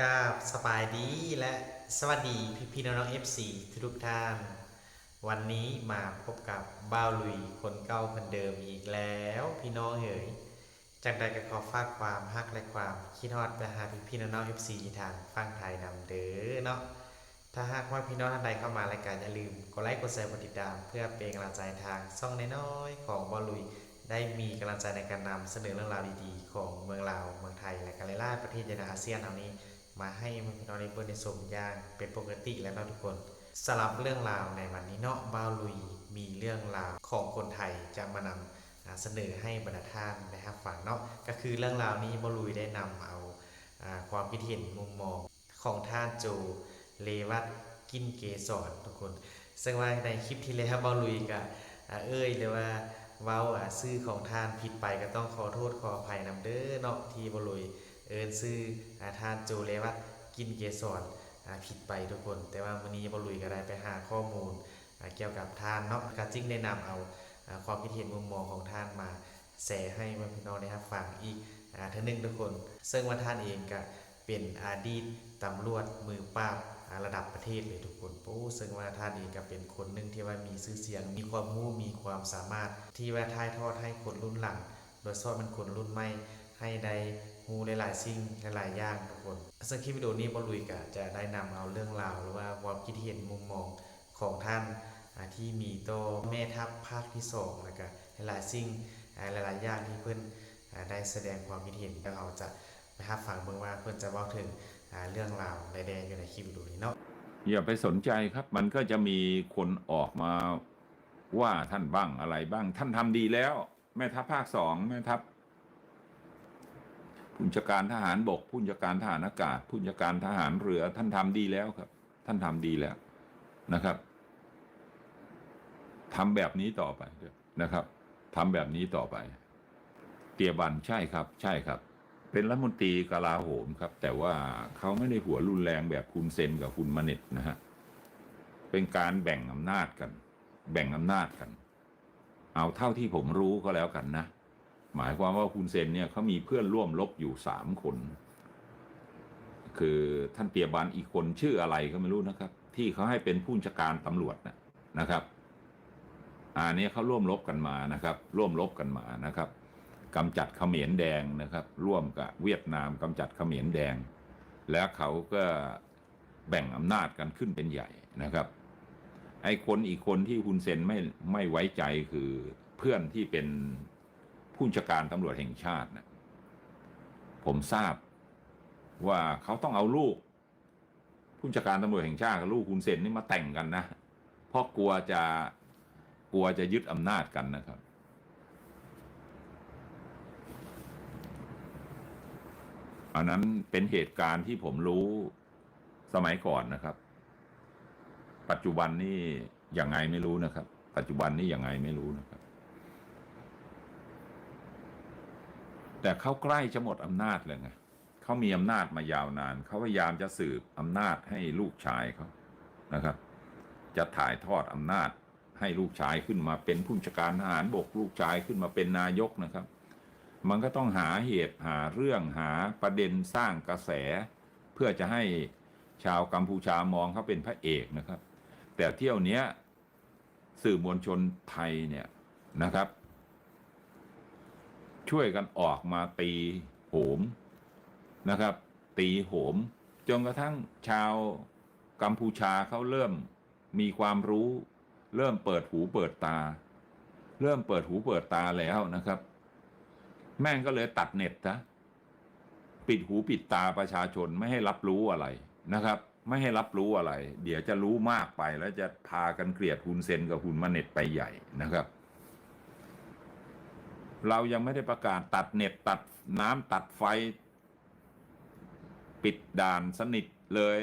กาบสบายดีและสวัสดีพี่พี่น้องๆ FC ทุกท่าน วันนี้มาพบกับบ้าวลุยคนเก่าคนเดิมอีกแล้วพี่น้องเอ๋ยจากใดก็ขอฝากความฮักและความคิดฮอดไปหาพี่พี่น้องๆ FC ที่ทางฟังไทยนำเด้อเนาะถ้าหากว่าพี่น้องท่านใดเข้ามารายการอย่าลืมกดไลค์กดแชร์กดติดตาม เพื่อเป็นกำลังใจทางช่องน้อยๆของบ้าวลุยได้มีกำลังใจในการนำเสนอเรื่องราวดีๆ ของเมืองลาวเมืองไทย และการหลายๆประเทศในอาเซียนเหล่านี้ มาให้น้องได้เปิดในสมย่างเป็นปกติแล้วนะทุกคนสำหรับเรื่องราวในวันนี้เนาะบ้าวลุยมีเรื่องราวของคนไทยจะมานำเสนอให้บรรดาท่านนะครับฟังเนาะก็คือเรื่องราวนี้บ้าวลุยได้นำเอาอความคิดเห็นมุมมองของท่านโจเลวัตกินเกสรทุกคน ซึ่งว่าในคลิปที่แล้วบ้าวลุยกับเอ้ยหรือว่าเว้าอ่าชื่อของท่านผิดไปก็ต้องขอโทษขออภัยนำเด้อเนาะที่บาวลุย เอินซื้ออาทานโจเลวัตกินเกสรผิดไปทุกคน แต่ว่าวันนี้บลุยก็ได้ไปหาข้อมูลเกี่ยวกับท่านเนาะกาจิ้งได้นำเอาอความคิดเห็นมุมมองของท่านมาแชร์ให้พี่น้องได้รับฟังอีกอท่านหนึ่งทุกคน ซึ่งว่าท่านเองก็เป็นอดีตตำรวจมือปราบระดับประเทศเลยทุกคนโอ้ซึ่งว่าท่านเองก็เป็นคนหนึ่งที่ว่ามีชื่อเสียง มีความรู้มีความสามารถที่ว่าถ่ายทอดให้คนรุ่นหลัง โดยเฉพาะมันคนรุ่นใหม่ให้ได้ ฮูหลายๆสิ่งหลายๆอย่างทุกคนซึ่งคลิปวิดีโอนี้บอลุยกะจะได้นำเอาเรื่องราวหรือว่าความคิดเห็นมุมมองของท่านที่มีต่อแม่ทัพภาคที่สองแล้วก็หลายๆสิ่งหลายๆอย่างที่เพื่อนได้แสดงความคิดเห็นแล้วเราจะไปหาฟังเบิ่งว่าเพื่อนจะเล่าถึงเรื่องราวใดๆอยู่ในคลิปวิดีโอนี้เนาะอย่าไปสนใจครับมันก็จะมีคนออกมาว่าท่านบ้างอะไรบ้าง ท่านทำดีแล้ว แม่ทัพภาคสองแม่ทัพ ผู้จัดการทหารบกผู้จัดการทหารอากาศผู้จัดการทหารเรือ ท่านทำดีแล้วครับ ท่านทำดีแล้วนะครับทำแบบนี้ต่อไปนะครับทำแบบนี้ต่อไป เตียบันใช่ครับ ใช่ครับ เป็นรัฐมนตรีกลาโหมครับ แต่ว่าเขาไม่ได้หัวรุนแรงแบบคุณเซนกับคุณมาเน็ตนะฮะเป็นการแบ่งอำนาจกัน แบ่งอำนาจกัน เอาเท่าที่ผมรู้ก็แล้วกันนะ หมายความว่าคุณเซนเนี่ยเขามีเพื่อนร่วมรบอยู่สามคน คือท่านเตียบันอีกคนชื่ออะไรก็ไม่รู้นะครับ ที่เขาให้เป็นผู้จัดการตำรวจนะนะครับอันนี้เขาร่วมรบกันมานะครับ ร่วมรบกันมานะครับกำจัดเขมรแดงนะครับ ร่วมกับเวียดนามกำจัดเขมรแดง แล้วเขาก็แบ่งอำนาจกันขึ้นเป็นใหญ่นะครับไอ้คนอีกคนที่คุณเซนไม่ไม่ไว้ใจคือเพื่อนที่เป็น ผู้จัดการตำรวจแห่งชาตินะผมทราบว่าเขาต้องเอาลูก ผู้จัดการตำรวจแห่งชาติกับลูกคุณเซนนี่มาแต่งกันนะเพราะกลัวจะกลัวจะยึดอำนาจกันนะครับ อันนั้นเป็นเหตุการณ์ที่ผมรู้สมัยก่อนนะครับ ปัจจุบันนี่ยังไงไม่รู้นะครับ ปัจจุบันนี่ยังไงไม่รู้นะครับ แต่เขาใกล้จะหมดอำนาจเลยไงเขามีอำนาจมายาวนานเขาพยายามจะสืบอำนาจให้ลูกชายเขานะครับ จะถ่ายทอดอำนาจให้ลูกชายขึ้นมาเป็นผู้จัดการทหารบกลูกชายขึ้นมาเป็นนายกนะครับ มันก็ต้องหาเหตุหาเรื่องหาประเด็นสร้างกระแส เพื่อจะให้ชาวกัมพูชามองเขาเป็นพระเอกนะครับ แต่เที่ยวเนี้ยสื่อมวลชนไทยเนี่ยนะครับ ช่วยกันออกมาตีโหมนะครับ ตีโหมจนกระทั่งชาวกัมพูชาเขาเริ่มมีความรู้ เริ่มเปิดหูเปิดตา เริ่มเปิดหูเปิดตาแล้วนะครับ แม่งก็เลยตัดเน็ตนะปิดหูปิดตาประชาชนไม่ให้รับรู้อะไรนะครับ ไม่ให้รับรู้อะไร เดี๋ยวจะรู้มากไปแล้วจะพากันเกลียดคุณเซนกับคุณมาเน็ตไปใหญ่นะครับ เรายังไม่ได้ประกาศตัดเน็ตตัดน้ำตัดไฟ ปิดด่านสนิทเลย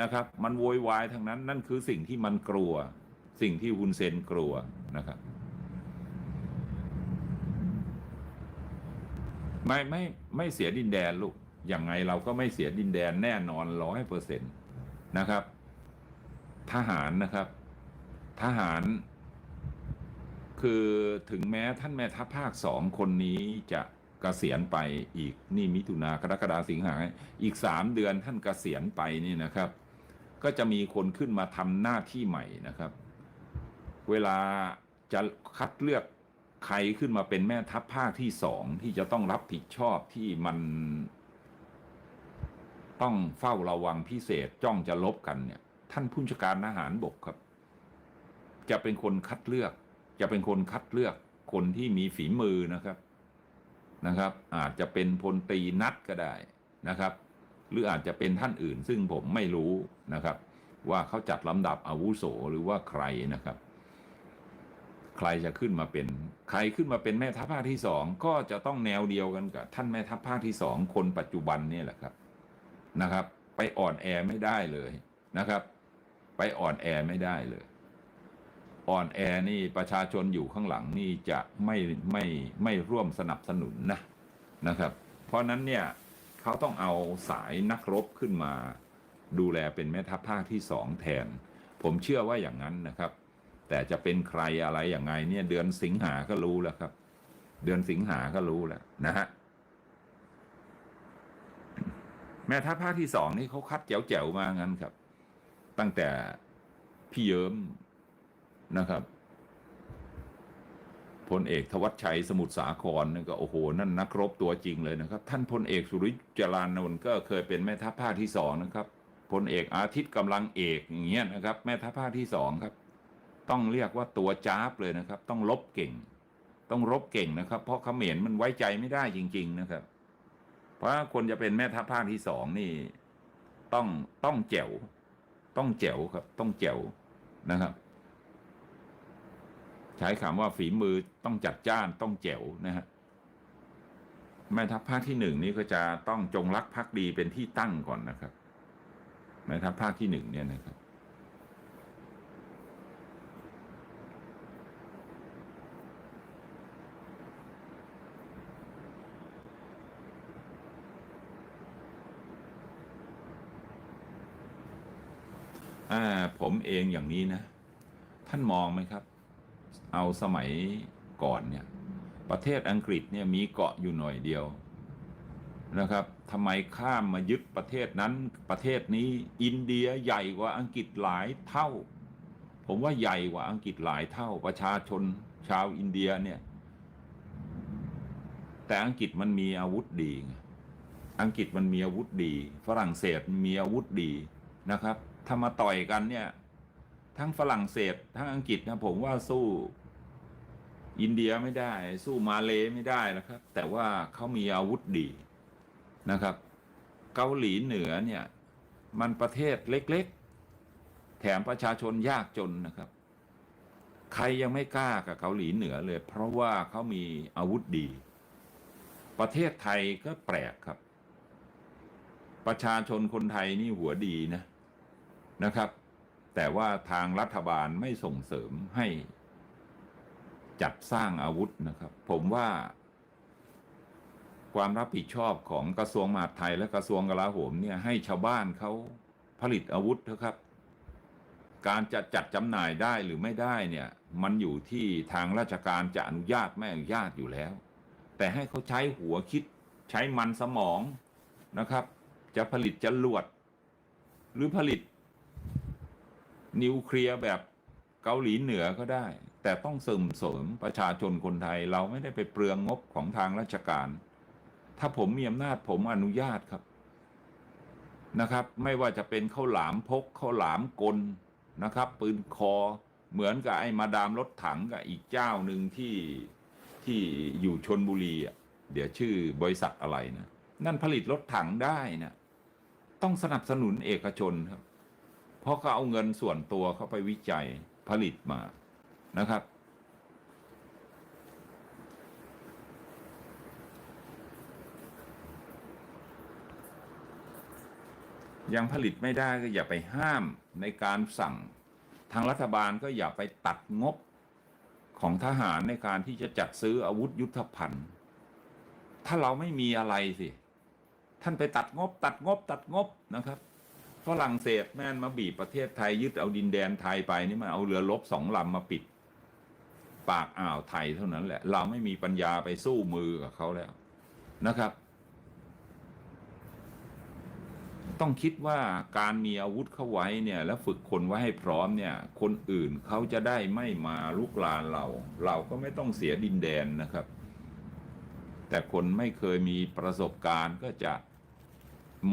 นะครับ มันโวยวายทั้งนั้น นั่นคือสิ่งที่มันกลัว สิ่งที่คุณเซนกลัวนะครับ ไม่ไม่ไม่เสียดินแดนลูกยังไงเราก็ไม่เสียดินแดนแน่นอนร้อยเปอร์เซ็นต์นะครับ ทหารนะครับ ทหาร คือถึงแม้ท่านแม่ทัพภาคสองคนนี้จะกกษียณไปอีกนี่มิถุนากรกฎาสิงหาอีกสามเดือนท่านเกษียณไปนี่นะครับ ก็จะมีคนขึ้นมาทำหน้าที่ใหม่นะครับ เวลาจะคัดเลือกใครขึ้นมาเป็นแม่ทัพภาคที่สองที่จะต้องรับผิดชอบที่มันต้องเฝ้าระวังพิเศษจ้องจะลบกันเนี่ย ท่านผู้จัดการทหารบกครับ จะเป็นคนคัดเลือก จะเป็นคนคัดเลือกคนที่มีฝีมือนะครับนะครับ อาจจะเป็นพลตรีนัดก็ได้นะครับ หรืออาจจะเป็นท่านอื่น ซึ่งผมไม่รู้นะครับ ว่าเขาจัดลำดับอาวุโสหรือว่าใครนะครับ ใครจะขึ้นมาเป็นใครขึ้นมาเป็นแม่ทัพภาคที่สองก็จะต้องแนวเดียวกันกับ ท่านแม่ทัพภาคที่สองคนปัจจุบันนี่แหละครับนะครับ ไปอ่อนแอไม่ได้เลยนะครับ ไปอ่อนแอไม่ได้เลย อ่อนแอนี่ประชาชนอยู่ข้างหลังนี่จะไม่ไม่ไม่ร่วมสนับสนุนนะนะครับ เพราะนั้นเนี่ยเขาต้องเอาสายนักรบขึ้นมา ดูแลเป็นแม่ทัพภาคที่สองแทน ผมเชื่อว่าอย่างนั้นนะครับ แต่จะเป็นใครอะไรอย่างไงเนี่ยเดือนสิงหาก็รู้แล้วครับ เดือนสิงหาก็รู้แล้วนะฮะแม่ทัพภาคที่สองนี่เขาคัดแจ๋วๆมางั้นครับ ตั้งแต่พี่เยิ้ม นะครับพลเอกทวัชชัยสมุทรสาครนี่ก็โอ้โหนั่นนักรบตัวจริงเลยนะครับ ท่านพลเอกสุริยจรานนท์ก็เคยเป็นแม่ทัพภาคที่สองนะครับพลเอกอาทิตย์กำลังเอกอย่างเงี้ยนะครับ แม่ทัพภาคที่สองครับ ต้องเรียกว่าตัวจ้าบเลยนะครับ ต้องลบเก่ง ต้องรบเก่งนะครับ เพราะเขมรมันไว้ใจไม่ได้จริง ๆนะครับ เพราะคนจะเป็นแม่ทัพภาคที่สองนี่ ต้องต้องแจ๋วต้องแจ๋วครับ ต้องแจ๋วนะครับ ใช้คำว่าฝีมือต้องจัดจ้านต้องแจ๋วนะฮะแม่ทัพภาคที่หนึ่งนี่ก็จะต้องจงรักภักดีเป็นที่ตั้งก่อนนะครับ แม่ทัพภาคที่หนึ่งเนี่ยนะครับ อ่า ผมเองอย่างนี้นะ ท่านมองไหมครับ เอาสมัยก่อนเนี่ยประเทศอังกฤษเนี่ยมีเกาะอยู่หน่อยเดียวนะครับทำไมข้ามมายึดประเทศนั้นประเทศนี้อินเดียใหญ่กว่าอังกฤษหลายเท่า ผมว่าใหญ่กว่าอังกฤษหลายเท่า ประชาชนชาวอินเดียเนี่ยแต่อังกฤษมันมีอาวุธดีอังกฤษมันมีอาวุธดี ฝรั่งเศสมีอาวุธดีนะครับถ้ามาต่อยกันเนี่ยทั้งฝรั่งเศสทั้งอังกฤษนะผมว่าสู้ อินเดียไม่ได้ สู้มาเลไม่ได้นะครับ แต่ว่าเขามีอาวุธดีนะครับ เกาหลีเหนือเนี่ย มันประเทศเล็กๆ แถมประชาชนยากจนนะครับ ใครยังไม่กล้ากับเกาหลีเหนือเลย เพราะว่าเขามีอาวุธดี ประเทศไทยก็แปลกครับ ประชาชนคนไทยนี่หัวดีนะนะครับ แต่ว่าทางรัฐบาลไม่ส่งเสริมให้ จัดสร้างอาวุธนะครับ ผมว่าความรับผิดชอบของกระทรวงมหาดไทยและกระทรวงกลาโหมเนี่ยให้ชาวบ้านเขาผลิตอาวุธเถอะครับ การจะจัดจำหน่ายได้หรือไม่ได้เนี่ย มันอยู่ที่ทางราชการจะอนุญาตไม่อนุญาตอยู่แล้ว แต่ให้เขาใช้หัวคิดใช้มันสมองนะครับ จะผลิตจรวด หรือผลิต นิวเคลียร์แบบเกาหลีเหนือก็ได้ แต่ต้องเสริมเสริมประชาชนคนไทยเราไม่ได้ไปเปลืองงบของทางราชการ ถ้าผมมีอำนาจผมอนุญาตครับนะครับ ไม่ว่าจะเป็นข้าวหลามพกข้าวหลามกลนะครับ ปืนคอเหมือนกับไอ้มาดามรถถังกับอีกเจ้าหนึ่งที่ที่อยู่ชนบุรีอะเดี๋ยวชื่อบริษัทอะไรนะนั่นผลิตรถถังได้นะต้องสนับสนุนเอกชนครับ เพราะเขาเอาเงินส่วนตัวเข้าไปวิจัยผลิตมา นะครับ ยังผลิตไม่ได้ก็อย่าไปห้ามในการสั่ง ทางรัฐบาลก็อย่าไปตัดงบของทหารในการที่จะจัดซื้ออาวุธยุทธภัณฑ์ ถ้าเราไม่มีอะไรสิ ท่านไปตัดงบ ตัดงบ ตัดงบนะครับฝรั่งเศสแม่นมาบีบประเทศไทยยึดเอาดินแดนไทยไปนี่มันเอาเรือรบสองลำมาปิด ปากอ่าวไทยเท่านั้นแหละ เราไม่มีปัญญาไปสู้มือกับเขาแล้วนะครับ ต้องคิดว่าการมีอาวุธเข้าไว้เนี่ย แล้วฝึกคนไว้ให้พร้อมเนี่ย คนอื่นเขาจะได้ไม่มาลุกลานเรา เราก็ไม่ต้องเสียดินแดนนะครับ แต่คนไม่เคยมีประสบการณ์ก็จะ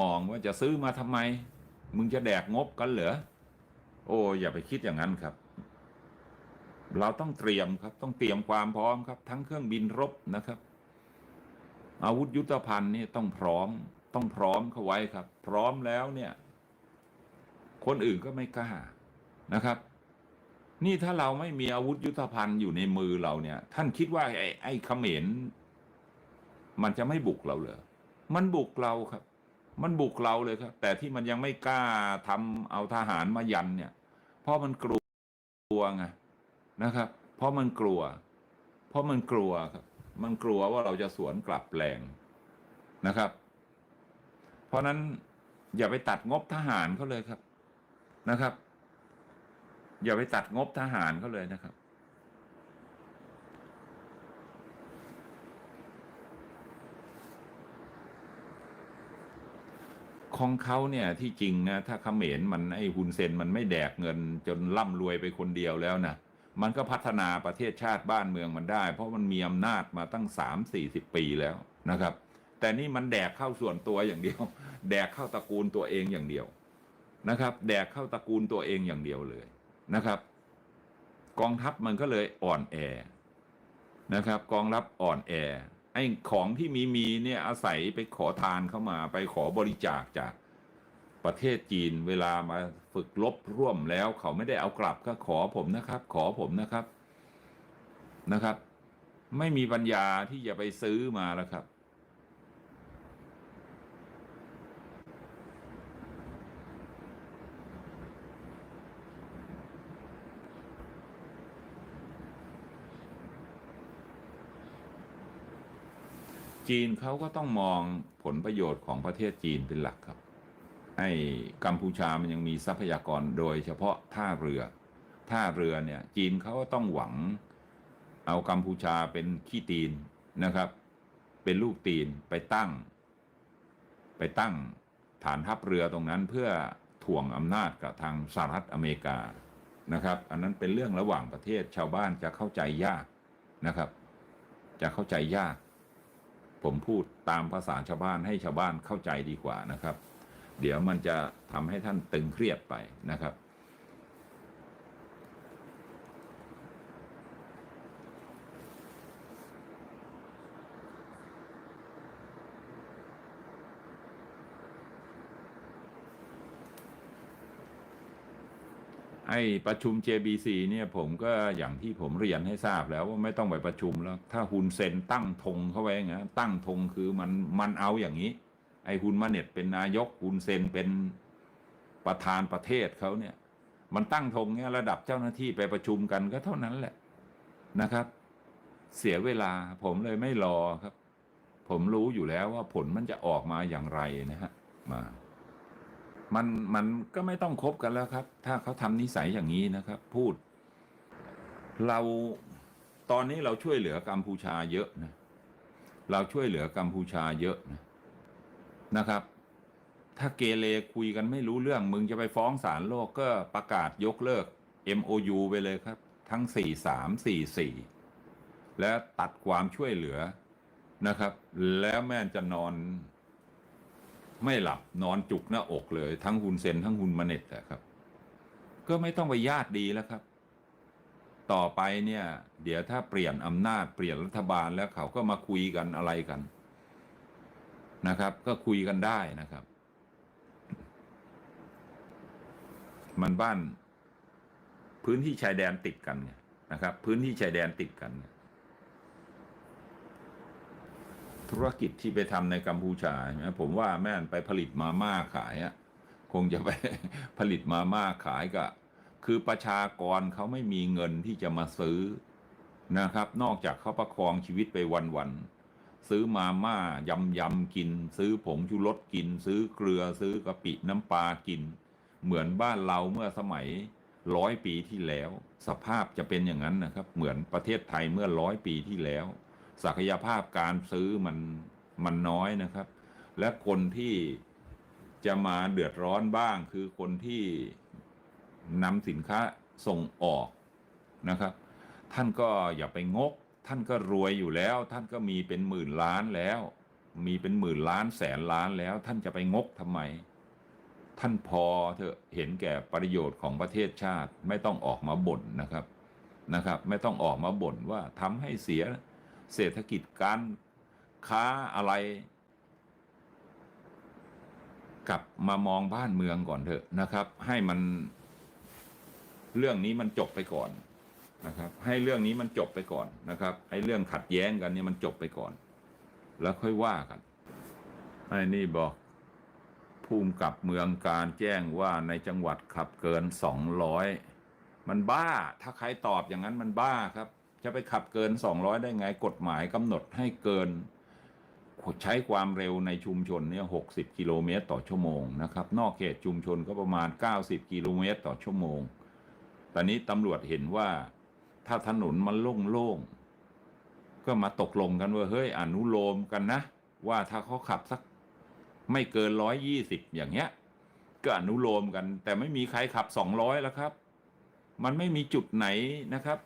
มองว่าจะซื้อมาทำไม มึงจะแดกงบกันเหรอโอ้อย่าไปคิดอย่างนั้นครับ เราต้องเตรียมครับต้องเตรียมความพร้อมครับ ทั้งเครื่องบินรบนะครับ อาวุธยุทธภัณฑ์นี่ต้องพร้อม ต้องพร้อมเข้าไว้ครับ พร้อมแล้วเนี่ย คนอื่นก็ไม่กล้านะครับ นี่ถ้าเราไม่มีอาวุธยุทธภัณฑ์อยู่ในมือเราเนี่ย ท่านคิดว่าไอ้ไอ้เขมรมันจะไม่บุกเราเหรอมันบุกเราครับ มันบุกเราเลยครับ แต่ที่มันยังไม่กล้าทำเอาทหารมายันเนี่ย เพราะมันกลัวไง นะครับ เพราะมันกลัว เพราะมันกลัวครับมันกลัวว่าเราจะสวนกลับแรงนะครับ เพราะนั้นอย่าไปตัดงบทหารเขาเลยครับนะครับ อย่าไปตัดงบทหารเขาเลยนะครับ ของเขาเนี่ยที่จริงนะ ถ้าเขมรมันไอ้ฮุนเซนมันไม่แดกเงินจนร่ำรวยไปคนเดียวแล้วนะ มันก็พัฒนาประเทศชาติบ้านเมืองมันได้ เพราะมันมีอำนาจมาตั้งสามสี่สิบปีแล้วนะครับ แต่นี่มันแดกเข้าส่วนตัวอย่างเดียว แดกเข้าตระกูลตัวเองอย่างเดียวนะครับ แดกเข้าตระกูลตัวเองอย่างเดียวเลยนะครับ กองทัพมันก็เลยอ่อนแอนะครับ กองรับอ่อนแอไอ้ของที่มีมีเนี่ยอาศัยไปขอทานเข้ามาไปขอบริจาคจาก ประเทศจีนเวลามาฝึกลบร่วมแล้ว เขาไม่ได้เอากลับก็ขอผมนะครับ ขอผมนะครับนะครับ ไม่มีปัญญาที่จะไปซื้อมาแล้วครับ จีนเขาก็ต้องมองผลประโยชน์ของประเทศจีนเป็นหลักครับ ไอ้กัมพูชามันยังมีทรัพยากรโดยเฉพาะท่าเรือ ท่าเรือเนี่ยจีนเขาก็ต้องหวังเอากัมพูชาเป็นขี้ตีนนะครับ เป็นลูกตีนไปตั้ง ไปตั้งฐานทัพเรือตรงนั้นเพื่อถ่วงอำนาจกับทางสหรัฐอเมริกานะครับ อันนั้นเป็นเรื่องระหว่างประเทศชาวบ้านจะเข้าใจยากนะครับ จะเข้าใจยาก ผมพูดตามภาษาชาวบ้านให้ชาวบ้านเข้าใจดีกว่านะครับ เดี๋ยวมันจะทำให้ท่านตึงเครียดไปนะครับ ไอ้ประชุม JBC เนี่ยผมก็อย่างที่ผมเรียนให้ทราบแล้วว่าไม่ต้องไปประชุมแล้ว ถ้าฮุนเซนตั้งธงเข้าไว้อย่างนั้นตั้งธงคือมันมันเอาอย่างนี้ ไอ้ฮุนมาเน็ตเป็นนายกฮุนเซนเป็นประธานประเทศเขาเนี่ย มันตั้งธงเนี่ยระดับเจ้าหน้าที่ไปประชุมกันก็เท่านั้นแหละนะครับ เสียเวลาผมเลยไม่รอครับ ผมรู้อยู่แล้วว่าผลมันจะออกมาอย่างไรนะฮะมา มันมันก็ไม่ต้องคบกันแล้วครับ ถ้าเขาทำนิสัยอย่างนี้นะครับ พูด เราตอนนี้เราช่วยเหลือกัมพูชาเยอะนะเราช่วยเหลือกัมพูชาเยอะนะ นะครับ ถ้าเกเรคุยกันไม่รู้เรื่อง มึงจะไปฟ้องศาลโลกก็ประกาศยกเลิก MOU ไปเลยครับ ทั้ง 4 3 4 4 และตัดความช่วยเหลือนะครับ แล้วแม่จะนอนไม่หลับนอนจุกหน้าอกเลย ทั้งฮุนเซนทั้งฮุนมาเน็ตอะครับ ก็ไม่ต้องไปญาติดีแล้วครับ ต่อไปเนี่ย เดี๋ยวถ้าเปลี่ยนอำนาจเปลี่ยนรัฐบาลแล้วเขาก็มาคุยกันอะไรกัน นะครับ ก็คุยกันได้นะครับ มันบ้าน พื้นที่ชายแดนติดกันไงนะครับ พื้นที่ชายแดนติดกัน ธุรกิจที่ไปทำในกัมพูชาใช่ไหมผมว่าแม่นไปผลิตมาม่าขายอะคงจะไปผลิตมาม่าขายกับคือประชากรเขาไม่มีเงินที่จะมาซื้อนะครับ นอกจากเขาประคองชีวิตไปวันๆ ซื้อมาม่ายำยำกิน ซื้อผงชูรสกิน ซื้อเกลือซื้อกะปิน้ำปลากิน เหมือนบ้านเราเมื่อสมัยร้อยปีที่แล้ว สภาพจะเป็นอย่างนั้นนะครับ เหมือนประเทศไทยเมื่อร้อยปีที่แล้ว ศักยภาพการซื้อมันมันน้อยนะครับ และคนที่จะมาเดือดร้อนบ้าง คือคนที่นำสินค้าส่งออกนะครับ ท่านก็อย่าไปงก ท่านก็รวยอยู่แล้ว ท่านก็มีเป็นหมื่นล้านแล้ว มีเป็นหมื่นล้านแสนล้านแล้ว ท่านจะไปงกทำไม ท่านพอเถอะเห็นแก่ประโยชน์ของประเทศชาติไม่ต้องออกมาบ่นนะครับนะครับ ไม่ต้องออกมาบ่นว่าทำให้เสียเศรษฐกิจการค้าอะไร กลับมามองบ้านเมืองก่อนเถอะนะครับ ให้มันเรื่องนี้มันจบไปก่อน นะครับ ให้เรื่องนี้มันจบไปก่อนนะครับไอ้เรื่องขัดแย้งกันเนี่ยมันจบไปก่อน แล้วค่อยว่ากันไอ้นี่บอกภูมิกับเมืองการแจ้งว่าในจังหวัดขับเกินสองร้อยมันบ้าถ้าใครตอบอย่างนั้นมันบ้าครับ จะไปขับเกินสองร้อยได้ไงกฎหมายกำหนดให้เกิน ใช้ความเร็วในชุมชนเนี่ยหกสิบกิโลเมตรต่อชั่วโมงนะครับ นอกเขตชุมชนก็ประมาณเก้าสิบกิโลเมตรต่อชั่วโมงตอนนี้ตำรวจเห็นว่า ถ้าถนนมันโล่งๆ ก็มาตกลงกันว่าเฮ้ยอนุโลมกันนะ ว่าถ้าเขาขับสักไม่เกินร้อยยี่สิบอย่างเงี้ย ก็อนุโลมกัน แต่ไม่มีใครขับสองร้อยแล้วครับ มันไม่มีจุดไหนนะครับ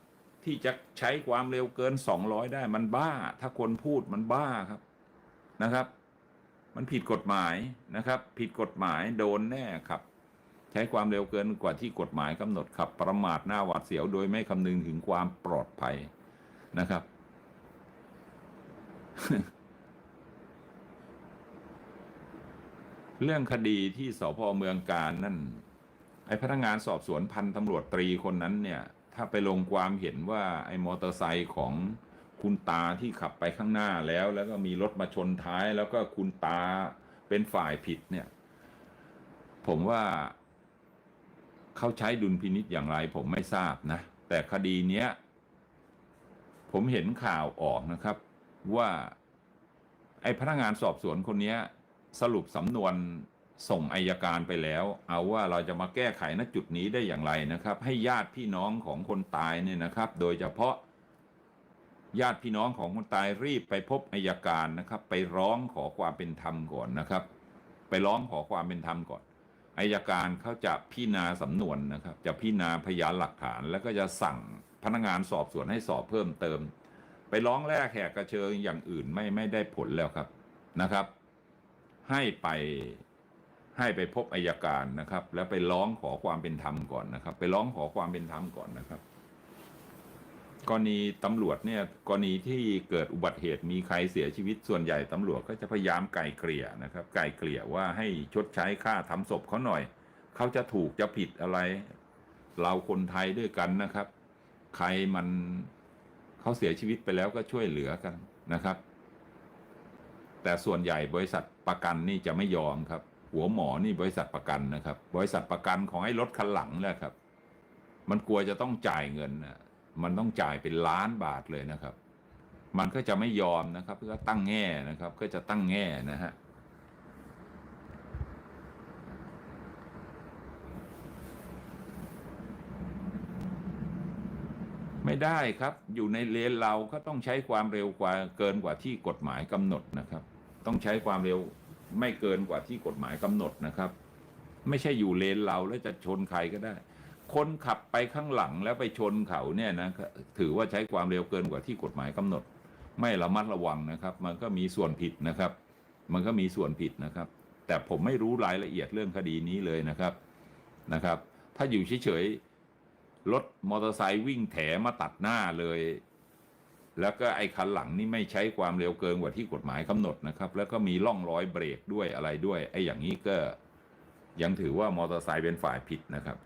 ที่จะใช้ความเร็วเกินสองร้อยได้มันบ้า ถ้าคนพูดมันบ้าครับนะครับ มันผิดกฎหมายนะครับ ผิดกฎหมายโดนแน่ครับ ช้ความเร็วเกินกว่าที่กฎหมายกำหนดขับประมาทหน้าหวาดเสียว โดยไม่คำนึงถึงความปลอดภัยนะครับ เรื่องคดีที่สพเมืองการนั่น ไอ้พนักงานสอบสวนพันตำรวจตรีคนนั้นเนี่ย ถ้าไปลงความเห็นว่า ไอ้มอเตอร์ไซค์ของคุณตาที่ขับไปข้างหน้าแล้ว แล้วก็มีรถมาชนท้าย แล้วก็คุณตาเป็นฝ่ายผิดเนี่ย ผมว่า เขาใช้ดุลพินิษอย่างไรผมไม่ทราบนะ แต่คดีเนี้ย ผมเห็นข่าวออกนะครับ ว่าไอ้พนักงานสอบสวนคนนี้สรุปสำนวนส่งอายการไปแล้ว เอาว่าเราจะมาแก้ไขณจุดนี้ได้อย่างไรนะครับ ให้ญาติพี่น้องของคนตายเนี่ยนะครับ โดยเฉพาะญาติพี่น้องของคนตายรีบไปพบอายการนะครับ ไปร้องขอความเป็นธรรมก่อนนะครับ ไปร้องขอความเป็นธรรมก่อน อายการเขาจะพิจารณาสำนวนนะครับ จะพิจารณาพยานหลักฐาน แล้วก็จะสั่งพนักงานสอบสวนให้สอบเพิ่มเติม ไปร้องแรกแหกกระเชิงอย่างอื่นไม่ไม่ได้ผลแล้วครับนะครับ ให้ไปให้ไปพบอายการนะครับ แล้วไปร้องขอความเป็นธรรมก่อนนะครับ ไปร้องขอความเป็นธรรมก่อนนะครับ กรณีตำรวจเนี่ยกรณีที่เกิดอุบัติเหตุมีใครเสียชีวิตส่วนใหญ่ตำรวจก็จะพยายามไกลเกลี่ยนะครับ ไกลเกลี่ยว่าให้ชดใช้ค่าทำศพเขาหน่อย เขาจะถูกจะผิดอะไร เราคนไทยด้วยกันนะครับ ใครมันเขาเสียชีวิตไปแล้วก็ช่วยเหลือกันนะครับ แต่ส่วนใหญ่บริษัทประกันนี่จะไม่ยอมครับ หัวหมอนี่บริษัทประกันนะครับ บริษัทประกันของไอ้รถคันหลังแหละครับ มันกลัวจะต้องจ่ายเงินนะ มันต้องจ่ายเป็นล้านบาทเลยนะครับ มันก็จะไม่ยอมนะครับก็ตั้งแง่นะครับ ก็จะตั้งแง่นะฮะไม่ได้ครับ อยู่ในเลนเราก็ต้องใช้ความเร็วกว่าเกินกว่าที่กฎหมายกำหนดนะครับ ต้องใช้ความเร็วไม่เกินกว่าที่กฎหมายกำหนดนะครับ ไม่ใช่อยู่เลนเราแล้วจะชนใครก็ได้ คนขับไปข้างหลังแล้วไปชนเขาเนี่ยนะถือว่าใช้ความเร็วเกินกว่าที่กฎหมายกำหนด ไม่ระมัดระวังนะครับ มันก็มีส่วนผิดนะครับ มันก็มีส่วนผิดนะครับ แต่ผมไม่รู้รายละเอียดเรื่องคดีนี้เลยนะครับนะครับ ถ้าอยู่เฉยๆรถมอเตอร์ไซค์วิ่งแถมาตัดหน้าเลย แล้วก็ไอ้คันหลังนี่ไม่ใช้ความเร็วเกินกว่าที่กฎหมายกำหนดนะครับ แล้วก็มีร่องรอยเบรกด้วยอะไรด้วยไอ้อย่างนี้ก็ยังถือว่ามอเตอร์ไซค์เป็นฝ่ายผิดนะครับ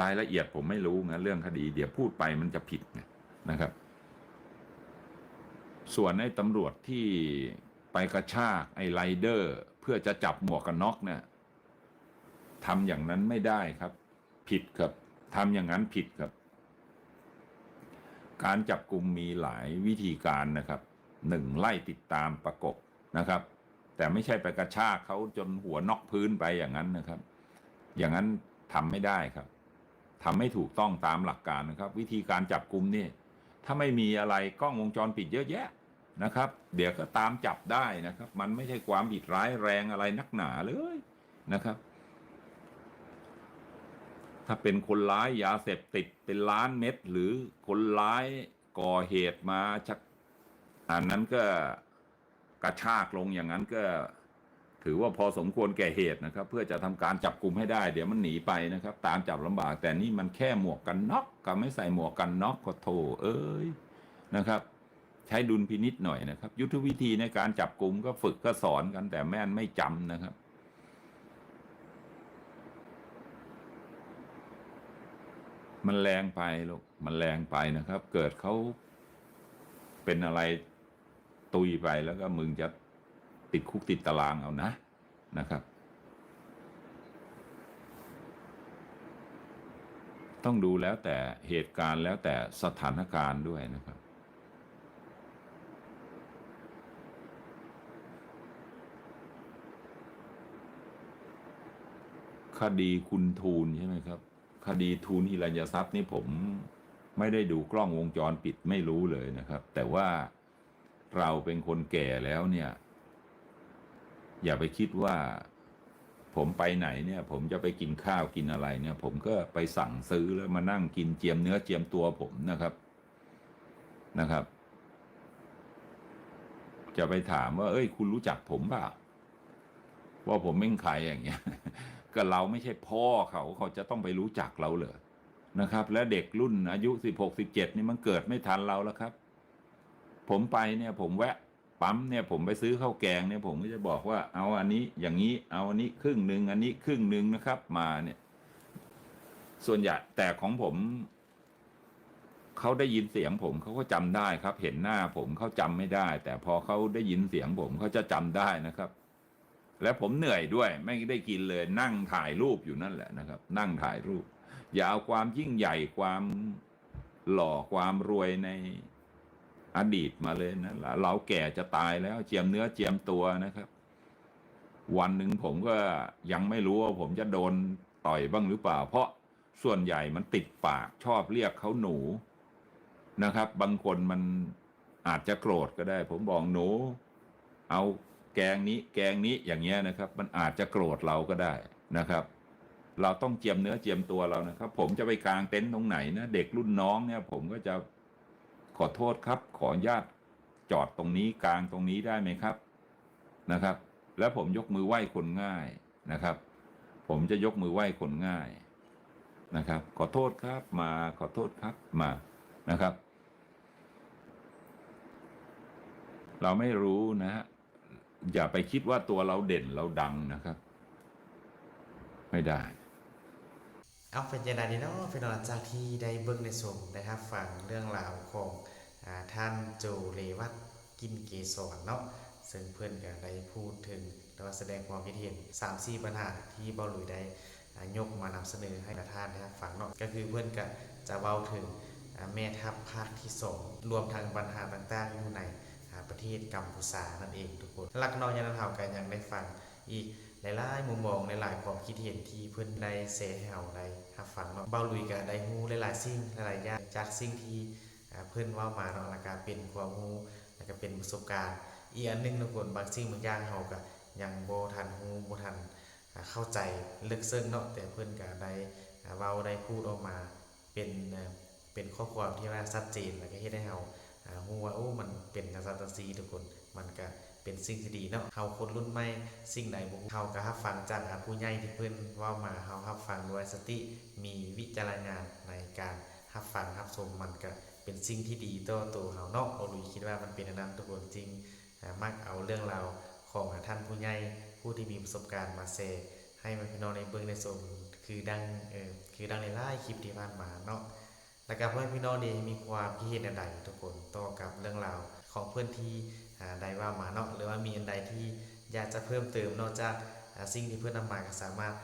รายละเอียดผมไม่รู้นะเรื่องคดี เดี๋ยวพูดไปมันจะผิดนะครับ ส่วนไอ้ตำรวจที่ไปกระชากไอ้ไรเดอร์ เพื่อจะจับหมวกกันน็อกเนี่ยทำอย่างนั้นไม่ได้ครับ ผิดครับทำอย่างนั้นผิดครับ การจับกลุ่มมีหลายวิธีการนะครับหนึ่งไล่ติดตามประกบนะครับ แต่ไม่ใช่ไปกระชากเขาจนหัวนอกพื้นไปอย่างนั้นนะครับ อย่างนั้นทำไม่ได้ครับ ทำไม่ถูกต้องตามหลักการนะครับ วิธีการจับกลุ่มนี่ถ้าไม่มีอะไรกล้องวงจรปิดเยอะแยะนะครับ เดี๋ยวก็ตามจับได้นะครับ มันไม่ใช่ความผิดร้ายแรงอะไรนักหนาเลยนะครับ ถ้าเป็นคนร้ายยาเสพติดเป็นล้านเม็ดหรือคนร้ายก่อเหตุมาชักอันนั้นก็กระชากลงอย่างนั้นก็ ถือว่าพอสมควรแก่เหตุนะครับ เพื่อจะทำการจับกลุ่มให้ได้ เดี๋ยวมันหนีไปนะครับ ตามจับลำบาก แต่นี่มันแค่หมวกกันน็อกกับไม่ใส่หมวกกันน็อกก็โถเอ้ยนะครับ ใช้ดุลพินิษหน่อยนะครับ ยุทธวิธีในการจับกลุ่มก็ฝึกก็สอนกัน แต่แม่นไม่จำนะครับมันแรงไปลูก มันแรงไปนะครับ เกิดเขาเป็นอะไรตุยไปแล้วก็มึงจะ ติดคุกติดตารางเอานะนะครับ ต้องดูแล้วแต่เหตุการณ์แล้วแต่สถานการณ์ด้วยนะครับ คดีคุณทูลใช่ไหมครับ คดีทูลฮิรัญยทรัพย์นี่ผมไม่ได้ดูกล้องวงจรปิดไม่รู้เลยนะครับ แต่ว่าเราเป็นคนแก่แล้วเนี่ย อย่าไปคิดว่า ผมไปไหนเนี่ย ผมจะไปกินข้าวกินอะไรเนี่ย ผมก็ไปสั่งซื้อแล้วมานั่งกินเจียมเนื้อเจียมตัวผมนะครับนะครับ จะไปถามว่า เอ้ย คุณรู้จักผมเปล่าว่าผมเป็นใครอย่างเงี้ย ก็เราไม่ใช่พ่อเขาเขาจะต้องไปรู้จักเราเหรอนะครับ และเด็กรุ่นอายุสิบหกสิบเจ็ดนี่มันเกิดไม่ทันเราแล้วครับ ผมไปเนี่ย ผมแวะ ปั๊มเนี่ยผมไปซื้อข้าวแกงเนี่ยผมก็จะบอกว่าเอาอันนี้อย่างนี้เอาอันนี้ครึ่งหนึ่งอันนี้ครึ่งหนึ่งนะครับ มาเนี่ย ส่วนใหญ่แต่ของผมเขาได้ยินเสียงผมเขาก็จำได้ครับ เห็นหน้าผมเขาจำไม่ได้ แต่พอเขาได้ยินเสียงผมเขาจะจำได้นะครับ และผมเหนื่อยด้วย ไม่ได้กินเลยนั่งถ่ายรูปอยู่นั่นแหละนะครับ นั่งถ่ายรูป อย่าเอาความยิ่งใหญ่ความหล่อความรวยใน อดีตมาเลยนะเราแก่จะตายแล้วเจียมเนื้อเจียมตัวนะครับ วันหนึ่งผมก็ยังไม่รู้ว่าผมจะโดนต่อยบ้างหรือเปล่า เพราะส่วนใหญ่มันติดปากชอบเรียกเขาหนูนะครับ บางคนมันอาจจะโกรธก็ได้ ผมบอกหนู เอาแกงนี้ แกงนี้อย่างเงี้ยนะครับ มันอาจจะโกรธเราก็ได้นะครับ เราต้องเจียมเนื้อเจียมตัวเรานะครับ ผมจะไปกลางเต็นท์ตรงไหนนะเด็กรุ่นน้องเนี่ย ผมก็จะ ขอโทษครับ ขออนุญาตจอดตรงนี้กลางตรงนี้ได้ไหมครับนะครับ แล้วผมยกมือไหว้คนง่ายนะครับ ผมจะยกมือไหว้คนง่ายนะครับ ขอโทษครับมาขอโทษครับมานะครับ เราไม่รู้นะฮะอย่าไปคิดว่าตัวเราเด่นเราดังนะครับ ไม่ได้เอาเป็นยังไงดีเนาะเป็นหลังจากที่ได้เบิ่งในส่วนนะครับฟังเรื่องราวของ ท่านโจเลวัตกินเกสรเนาะซึ่งเพื่อนก็ได้พูดถึงและว่าแสดงความคิดเห็น3 4ปัญหาที่เบาหลุยได้ยกมานำเสนอให้ท่านนะครับฟังเนาะก็คือเพื่อนก็จะเว้าถึงแม่ทัพภาคที่สองรวมทั้งปัญหาต่างๆอยู่ในประเทศกัมพูชานั่นเองทุกคนหลักนอยยันเท่ากันยังได้ฟังอีกหลายๆมุมมองหลายๆความคิดเห็นที่เพิ่อนได้เสให้เฮาได้รับฟังเนาะเบาลุยก็ได้ฮู้หลายๆสิ่งหลายๆอย่างจากสิ่งที่ อ่าเพิ่อนว้ามาเนาะแล้วก็เป็นความรู้แล้วก็เป็นประสบการณ์ อีกอันหนึงทุกคนบางสิ่งบางอย่างเฮาก็ยังโบทันฮู้บ่ทันเข้าใจลึกซึ้งเนาะแต่เพิ่อนก็ได้อ่าเว้าได้พูดออกมาเป็นเป็นข้อความที่ว่าชัดเจนแล้วก็เฮ็ดให้เฮาอ่าฮู้ว่าโอ้มันเป็นจังซั่นจังซี่ทุกคนมันก็เป็นสิ่งที่ดีเนาะเฮาคนรุ่นใหม่สิ่งใดบ่เฮาก็รับฟังจากผู้ใหญ่ที่เพิ่นเว้ามาเฮารับฟังด้วยสติมีวิจารณญาณในการรับฟังรับชมมันก็ เป็นสิ่งที่ดีต่อตัวเฮาเนาะเอาลุยคิดว่ามันเป็นอันนั้นทุกคนจริงอ่ามักเอาเรื่องราวของท่านผู้ใหญ่ผู้ที่มีประสบการณ์มาแชร์ให้มันพี่น้องในเบิ่งในชมคือดังเออคือดังในหลายคลิปที่ผ่านมาเนาะแล้วก็เพื่อนพี่น้องนี่มีความคิดเห็นอันใดทุกคนต่อกับเรื่องราวของเพื่อนที่อ่าได้ว่ามาเนาะหรือว่ามีอันใดที่อยากจะเพิ่มเติมนอกจากสิ่งที่เพื่อนนำมาก็สามารถ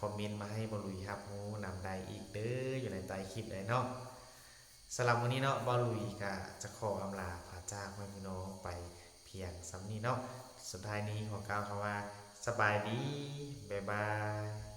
คอมเมนต์มาให้บอลุยครับโอ้นำได้อีกเด้ออยู่ในใต้คลิปเลยเนาะ สำหรับวันนี้เนาะบอลุยก็จะขออำลาพระจากแม่พี่น้องไปเพียงสำนี้เนาะสุดท้ายนี้ขอกล่าวคำว่า สบายดี บ๊ายบาย